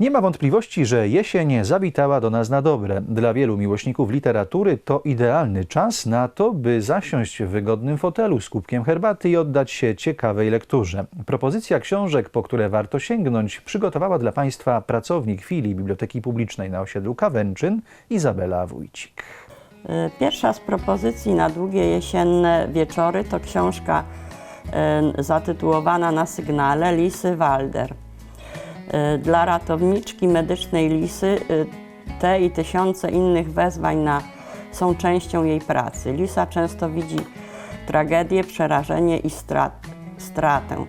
Nie ma wątpliwości, że jesień zawitała do nas na dobre. Dla wielu miłośników literatury to idealny czas na to, by zasiąść w wygodnym fotelu z kubkiem herbaty i oddać się ciekawej lekturze. Propozycja książek, po które warto sięgnąć, przygotowała dla Państwa pracownik filii Biblioteki Publicznej na osiedlu Kawęczyn Izabela Wójcik. E, Pierwsza z propozycji na długie jesienne wieczory to książka e, zatytułowana na sygnale Lisy Walder. E, Dla ratowniczki medycznej Lisy e, te i tysiące innych wezwań na, są częścią jej pracy. Lisa często widzi tragedię, przerażenie i strat, stratę.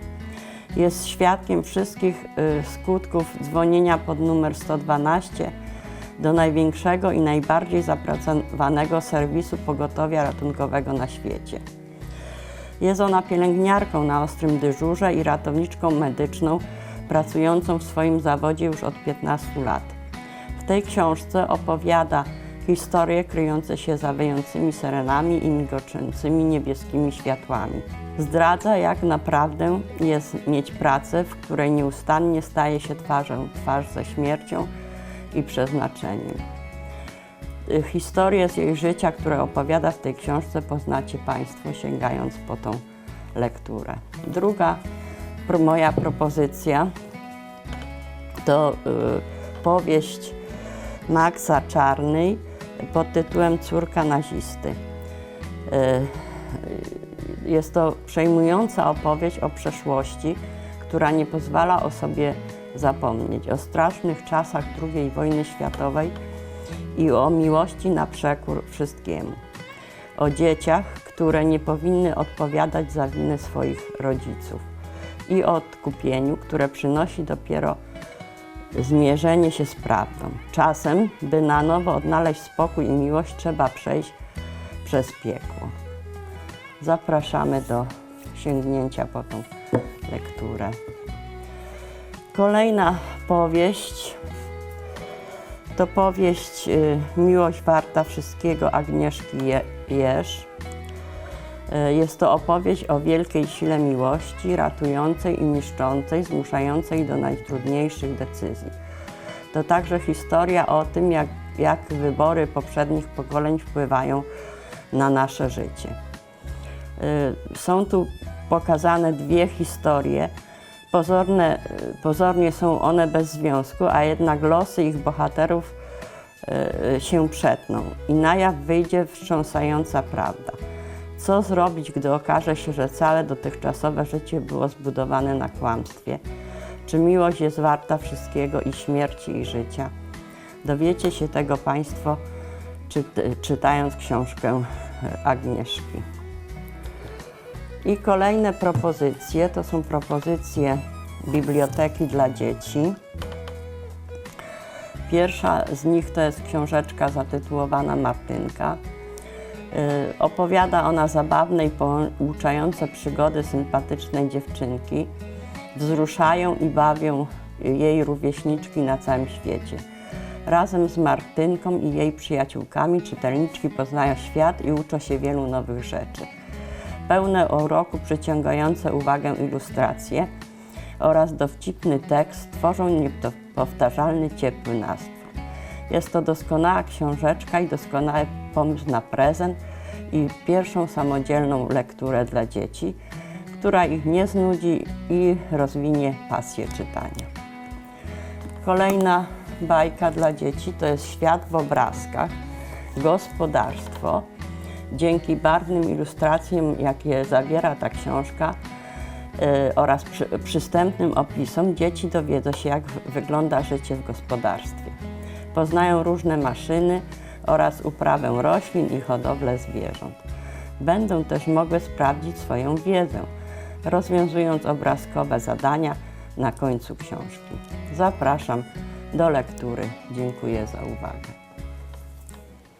Jest świadkiem wszystkich e, skutków dzwonienia pod numer 112 do największego i najbardziej zapracowanego serwisu pogotowia ratunkowego na świecie. Jest ona pielęgniarką na ostrym dyżurze i ratowniczką medyczną pracującą w swoim zawodzie już od 15 lat. W tej książce opowiada historie kryjące się za wyjącymi serenami i migoczącymi niebieskimi światłami. Zdradza, jak naprawdę jest mieć pracę, w której nieustannie staje się twarzą twarz ze śmiercią i przeznaczeniem. Y, Historię z jej życia, które opowiada w tej książce, poznacie Państwo sięgając po tą lekturę. Druga moja propozycja to y, powieść Maxa Czarnej pod tytułem Córka nazisty. Y, jest to przejmująca opowieść o przeszłości, która nie pozwala o sobie zapomnieć, o strasznych czasach II wojny światowej i o miłości na przekór wszystkiemu. O dzieciach, które nie powinny odpowiadać za winy swoich rodziców i odkupieniu, które przynosi dopiero zmierzenie się z prawdą. Czasem, by na nowo odnaleźć spokój i miłość, trzeba przejść przez piekło. Zapraszamy do sięgnięcia po tą lekturę. Kolejna powieść to powieść y, Miłość warta wszystkiego Agnieszki Je- Jerz. Y, Jest to opowieść o wielkiej sile miłości, ratującej i niszczącej, zmuszającej do najtrudniejszych decyzji. To także historia o tym, jak, jak wybory poprzednich pokoleń wpływają na nasze życie. Y, Są tu pokazane dwie historie. Pozorne, y, pozornie są one bez związku, a jednak losy ich bohaterów się przetną i na jaw wyjdzie wstrząsająca prawda. Co zrobić, gdy okaże się, że całe dotychczasowe życie było zbudowane na kłamstwie? Czy miłość jest warta wszystkiego i śmierci i życia? Dowiecie się tego Państwo czy, czytając książkę y, Agnieszki. I kolejne propozycje to są propozycje biblioteki dla dzieci. Pierwsza z nich to jest książeczka zatytułowana Martynka. Y, Opowiada ona zabawne i pouczające przygody sympatycznej dziewczynki. Wzruszają i bawią jej rówieśniczki na całym świecie. Razem z Martynką i jej przyjaciółkami czytelniczki poznają świat i uczą się wielu nowych rzeczy pełne uroku, przyciągające uwagę ilustracje oraz dowcipny tekst tworzą niepowtarzalny, ciepły nastrój. Jest to doskonała książeczka i doskonały pomysł na prezent i pierwszą samodzielną lekturę dla dzieci, która ich nie znudzi i rozwinie pasję czytania. Kolejna bajka dla dzieci to jest Świat w obrazkach, gospodarstwo. Dzięki barwnym ilustracjom, jakie zawiera ta książka y, oraz przy, przystępnym opisom, dzieci dowiedzą się, jak wygląda życie w gospodarstwie. Poznają różne maszyny oraz uprawę roślin i hodowlę zwierząt. Będą też mogły sprawdzić swoją wiedzę, rozwiązując obrazkowe zadania na końcu książki. Zapraszam do lektury. Dziękuję za uwagę.